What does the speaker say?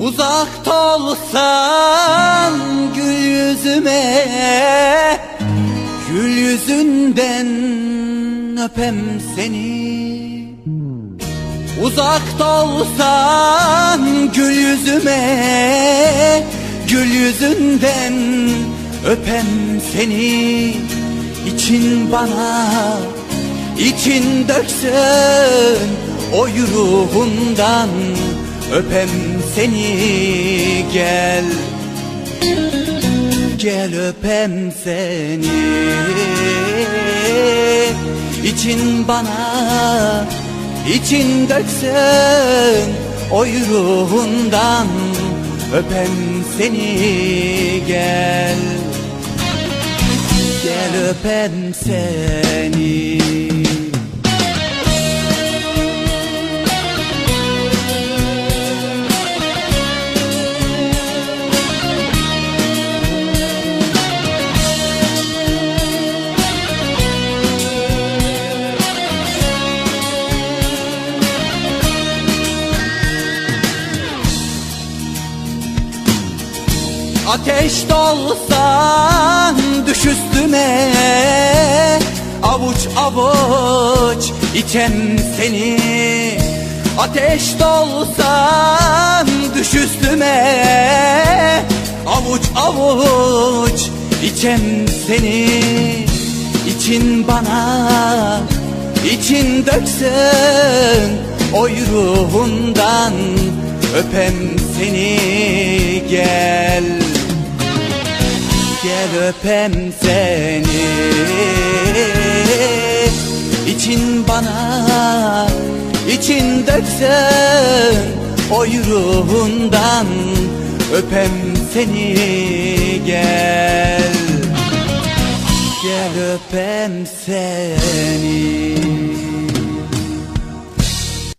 Uzakta olsan gül yüzüme Gül yüzünden öpem seni. Uzakta olsan gül yüzüme Gül yüzünden öpem seni. İçin bana için döksün O ruhundan öpem seni. Gel Gel öpem seni. İçin bana için döksün O ruhundan öpem seni gel. Gel öpem seni Ateş dolsan düş üstüme. Avuç avuç içem seni. Ateş dolsan düş üstüme. Avuç avuç içem seni. İçin bana için döksün. Oy ruhundan öpem seni öpem seni. İçin bana için döksün Oy ruhundan öpem seni. Gel Gel öpem seni